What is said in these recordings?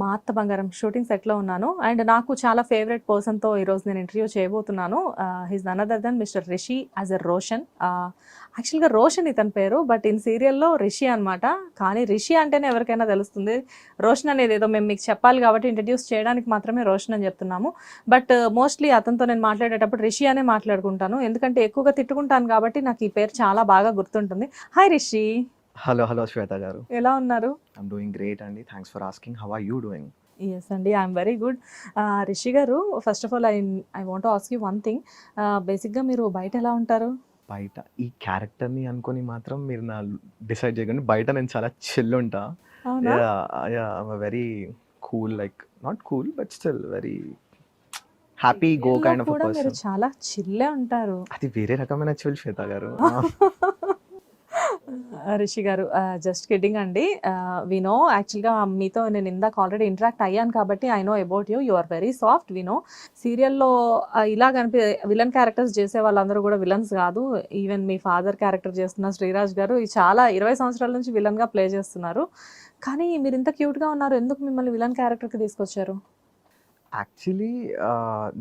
మా అత్త బంగారం షూటింగ్ సెట్లో ఉన్నాను. అండ్ నాకు చాలా ఫేవరెట్ పర్సన్తో ఈరోజు నేను ఇంటర్వ్యూ చేయబోతున్నాను. His another then Mister Rishi as a Roshan. యాక్చువల్గా రోషన్ ఇతని పేరు బట్ ఇన్ సీరియల్లో రిషి అనమాట కానీ రిషి అంటేనే ఎవరికైనా తెలుస్తుంది. రోషన్ అనేది ఏదో మేము మీకు చెప్పాలి కాబట్టి ఇంట్రడ్యూస్ చేయడానికి మాత్రమే రోషన్ అని చెప్తున్నాము. బట్ మోస్ట్లీ అతనితో నేను మాట్లాడేటప్పుడు రిషి అనే మాట్లాడుకుంటాను. ఎందుకంటే ఎక్కువగా తిట్టుకుంటాను కాబట్టి నాకు ఈ పేరు చాలా బాగా గుర్తుంటుంది. Hi Rishi. Hello hello Shweta garu. ఎలా ఉన్నారు? ఐమ్ డూయింగ్ గ్రేట్ అండి. Thanks for asking how are you doing yes అండి I'm very good Rishi garu first of all I I want ask you one thing బేసిక్గా మీరు బయట ఎలా ఉంటారు? బయట ఈ క్యారెక్టర్ని అనుకొని మాత్రం మీరు నా డిసైడ్ చేయకండి. బయట నేను చాలా చిల్ ఉంటా. Very cool like not cool but still very happy go kind of చాలా చిల్లే ఉంటారు. అది వేరే రకమైన చిల్ శ్వేత గారు. రిషి గారు జస్ట్ కిడ్డింగ్ అండి. వినో యాక్చువల్గా మీతో నేను ఇందాక ఆల్రెడీ ఇంటరాక్ట్ అయ్యాను కాబట్టి I know about you you are very soft వినో సీరియల్లో ఇలా కనిపి విలన్ క్యారెక్టర్స్ చేసే వాళ్ళందరూ కూడా విలన్స్ కాదు. ఈవెన్ మీ ఫాదర్ క్యారెక్టర్ చేస్తున్న శ్రీరాజ్ గారు చాలా ఇరవై సంవత్సరాల నుంచి విలన్గా ప్లే చేస్తున్నారు. కానీ మీరు ఇంత క్యూట్గా ఉన్నారు ఎందుకు మిమ్మల్ని విలన్ క్యారెక్టర్కి తీసుకొచ్చారు? Actually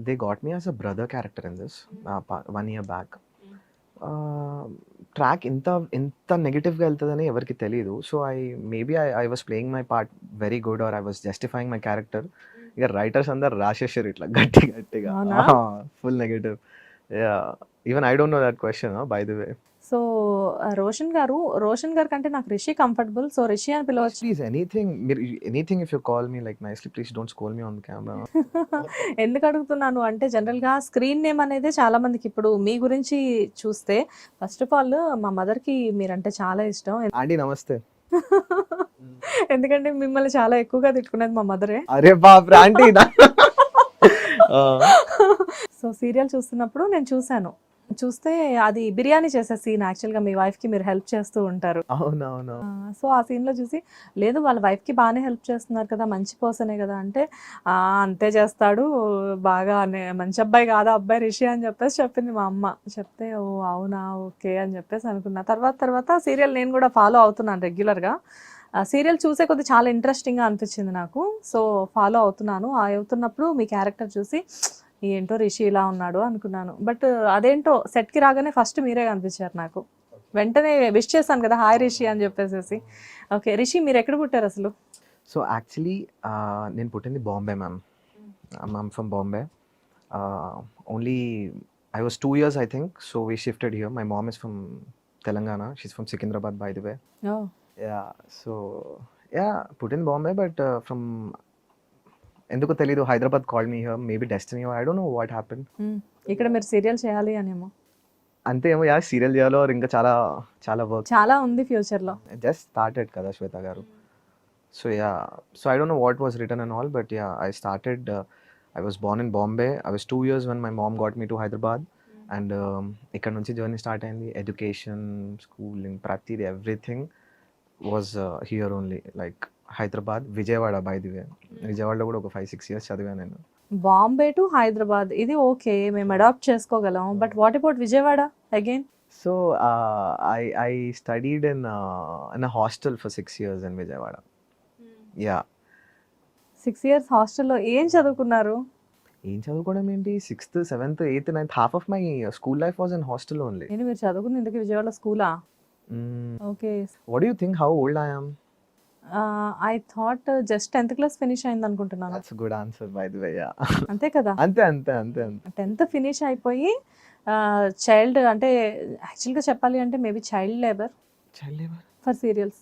they got me as a brother character in this one year back track ఇంత ఇంత నెగిటివ్గా వెళ్తుందని ఎవరికి తెలియదు so I maybe I I was playing my part very good are I was justifying my character ఇక writers అందరు రాసేసారు ఇట్లా గట్టి గట్టిగా? Full negative even I don't know that question by the way so Roshan garu Roshan గారి కంటే నాకు Rishi comfortable. So Rishi అని పిలవచ్చు. ప్లీజ్ ఎనీథింగ్ మీరు anything if you call me like nicely please don't scold me on camera ఎందుకు అడుగుతున్నాను అంటే జనరల్గా స్క్రీన్ నేమ్ అనేది చాలా మందికి ఇప్పుడు మీ గురించి చూస్తే ఫస్ట్ ఆఫ్ ఆల్ మా మదర్కి మీరంటే చాలా ఇష్టం. ఆంటీ నమస్తే. ఎందుకంటే మిమ్మల్ని చాలా ఎక్కువగా తిట్టుకునేది మా మదరే అరే బాప్ ఆంటీ సో సీరియల్ చూస్తున్నప్పుడు నేను చూశాను. చూస్తే అది బిర్యానీ చేసే సీన్ యాక్చువల్గా మీ వైఫ్కి మీరు హెల్ప్ చేస్తూ ఉంటారు. అవునవును. సో ఆ సీన్లో చూసి లేదు వాళ్ళ వైఫ్కి బాగానే హెల్ప్ చేస్తున్నారు కదా మంచి పర్సనే కదా అంటే "ఆ, అంతే చేస్తాడు బాగా మంచి అబ్బాయి కాదా అబ్బాయి రిషి అని చెప్పేసి చెప్పింది మా అమ్మ. చెప్తే ఓ అవునా ఓకే అని చెప్పేసి అనుకున్నా. తర్వాత తర్వాత సీరియల్ నేను కూడా ఫాలో అవుతున్నాను రెగ్యులర్గా ఆ సీరియల్ చూసే కొద్ది చాలా ఇంట్రెస్టింగ్గా అనిపించింది నాకు. సో ఫాలో అవుతున్నాను. ఆ అవుతున్నప్పుడు మీ క్యారెక్టర్ చూసి ఏంటో రిషి ఇలా ఉన్నాడు అనుకున్నాను. బట్ అదేంటో సెట్కి రాగానే ఫస్ట్ మీరే కనిపించారు నాకు. వెంటనే విష్ చేశాను కదా హాయ్ రిషి అని చెప్పేసి ఓకే రిషి మీరు ఎక్కడ పుట్టారు అసలు? సో యాక్చువల్లీ నేను పుట్టింది Bombay ma'am ma'am from Bombay only I was two years I think so we shifted here my mom is from Telangana she's from Secunderabad by the way yeah so yeah పుట్టింది Bombay but from ఎందుకో తెలీదు Hyderabad call me here maybe destiny I don't know what happen ఇక్కడ మీరు serial చేయాలి అనేమో. అంతే ఏమో yeah serial చేయాలో ఇంకా చాలా చాలా వర్క్ చాలా ఉంది ఫ్యూచర్లో జస్ట్ స్టార్టెడ్ కదా Shweta garu. So yeah so I don't know what was return and all but yeah I started I was born in Bombay I was two years one my mom got me to Hyderabad and ఇక్కడ నుంచి journey start అయింది. Education schooling ప్రతిది everything was here only like Hyderabad Vijayawada by the way విజయవాడలో కూడా ఒక five six years చదివాను నేను. Bombay to Hyderabad ఇది ఓకే మేము అడాప్ట్ చేసుకోగలం. But what about Vijayawada again so I I studied in in hostel for six years in Vijayawada. Yeah six years హాస్టల్లో ఏం చదువుకున్నారు? ఏం చదువుకోవడం ఏంటి? Sixth seventh eighth ninth half of my school life was in hostel only నేను మీరు చదువుకుంది ఇందుకు విజయవాడ స్కూలా okay what you think how old I am I thought just tenth class finish అయింది అనుకుంటున్నాను that's good answer by the way అంతే కదా? అంతే అంతే అంతే టెన్త్ ఫినిష్ అయిపోయి చైల్డ్ అంటే యాక్చువల్గా చెప్పాలి అంటే maybe child labour child labour for serials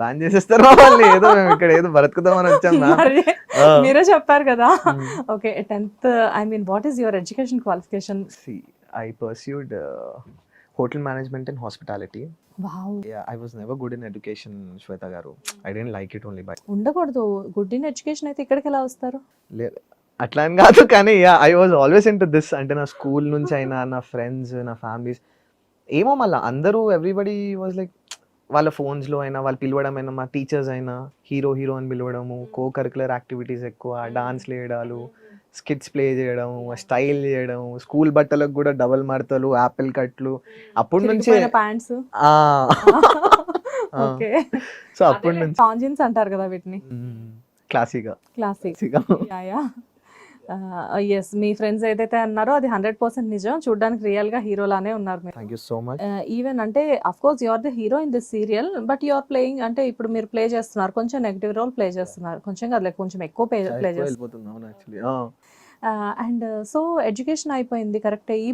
ban చేసేస్తారు వాళ్ళు ఏదో మేము ఇక్కడ ఏదో బ్రతుకుదామని వచ్చాం మీరే చెప్పారు కదా. Okay tenth I mean what is your education qualification see I pursued hotel management and hospitality. I was never good in education Shweta garu. I didn't like it only by ఉండకూడదు. గుడ్ ఇన్ ఎడ్యుకేషన్ అయితే ఇక్కడికి ఎలా వస్తారు? లేదు అట్లా అని కాదు కానీ I was always in to this అంటే నా స్కూల్ నుంచి అయినా నా ఫ్రెండ్స్ నా ఫ్యామిలీస్ ఏమో మళ్ళీ అందరూ ఎవ్రీబడి వాజ్ లైక్ వాళ్ళ phones-లో అయినా వాళ్ళు పిలవడం అయినా మా టీచర్స్ అయినా హీరో హీరో అని పిలవడము కో కరికులర్ యాక్టివిటీస్ ఎక్కువ డాన్స్లు వేయడాలు. స్కిట్స్ ప్లే చేయడం స్టైల్ చేయడం స్కూల్ బట్టలకు కూడా డబల్ మడతలు యాపిల్ కట్లు. అప్పటి నుంచే ప్యాంట్స్. ఓకే. సో అప్పటి నుంచి అంటారు కదా వీటిని. క్లాసీగా క్లాసిక్ క్లాసీగా యా యా ఎస్ మీ ఫ్రెండ్స్ ఏదైతే అన్నారో అది హండ్రెడ్ పర్సెంట్ నిజం. చూడడానికి రియల్గా హీరోలానే ఉన్నారు మీరు. సో మచ్ ఈవెన్ అంటే of course you are the hero in this serial but you are playing అంటే ఇప్పుడు మీరు ప్లే చేస్తున్నారు. కొంచెం నెగిటివ్ రోల్ ప్లే చేస్తున్నారు. కొంచెం కాదు కొంచెం ఎక్కువ ప్లే చేస్తున్నారు అండ్ సో ఎడ్యుకేషన్ అయిపోయింది కరెక్ట్ ఈ